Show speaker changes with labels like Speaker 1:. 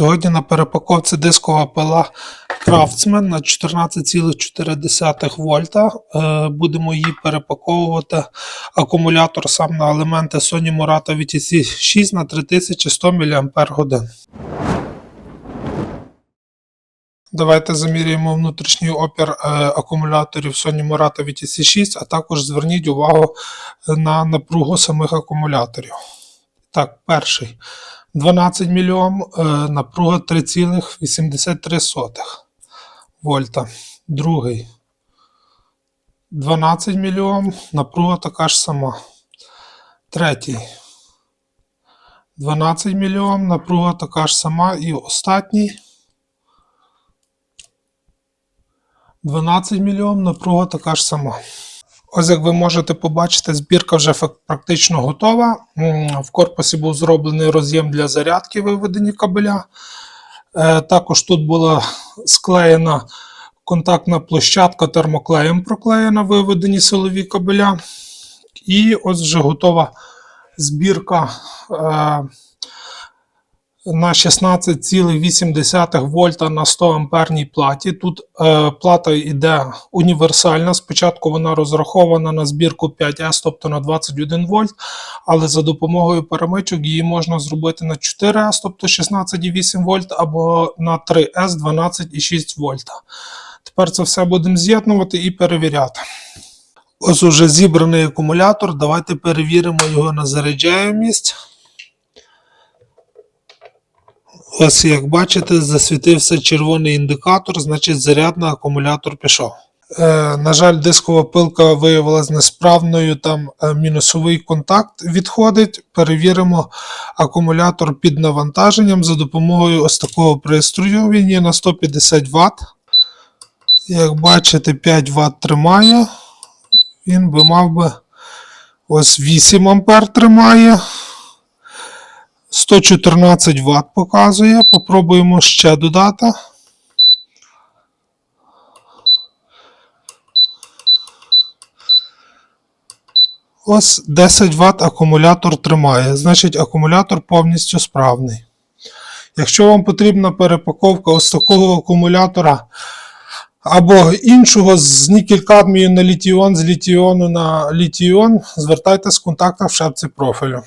Speaker 1: Сьогодні на перепаковці дискова пила Craftsman на 14,4 вольта. Е, Будемо її перепаковувати. Акумулятор сам на елементи Sony Murata VTC 6 на 3100 мАч. Давайте заміряємо внутрішній опір е, акумуляторів Sony Murata VTC 6, а також зверніть увагу на напругу самих акумуляторів. Так, перший 12 мільйом, е, напруга 3,83 вольта. Другий 12 мільйом, напруга така ж сама. Третій 12 мільйом, напруга така ж сама. І останній 12 мільйон, напруга така ж сама. Ось як ви можете побачити, збірка вже практично готова. В корпусі був зроблений роз'єм для зарядки виведені кабеля. Е, Також тут була склеєна контактна площадка термоклеєм проклеєна, виведені силові кабеля. І ось вже готова збірка е, на 16,8 вольта на 100 амперній платі. Тут е, плата йде універсальна. Спочатку вона розрахована на збірку 5С, тобто на 21 вольт, але за допомогою перемичок її можна зробити на 4С, тобто 16,8 вольт, або на 3С 12,6 вольта. Тепер це все будемо з'єднувати і перевіряти. Ось уже зібраний акумулятор. Давайте перевіримо його на заряджаємість. Ось як бачите, засвітився червоний індикатор, значить заряд на акумулятор пішов. Е, на жаль, дискова пилка виявилася несправною, там е, мінусовий контакт відходить. Перевіримо акумулятор під навантаженням за допомогою ось такого пристрою. Він є на 150 Вт. Як бачите, 5 Вт тримає. Він би мав би ось 8 ампер тримає. 114 Вт показує. Попробуємо ще додати. Ось 10 Вт акумулятор тримає. Значить, акумулятор повністю справний. Якщо вам потрібна перепаковка ось такого акумулятора або іншого з нікель-кадмію на літіон, з літіону на літіон, звертайтесь в контактах в шапці профілю.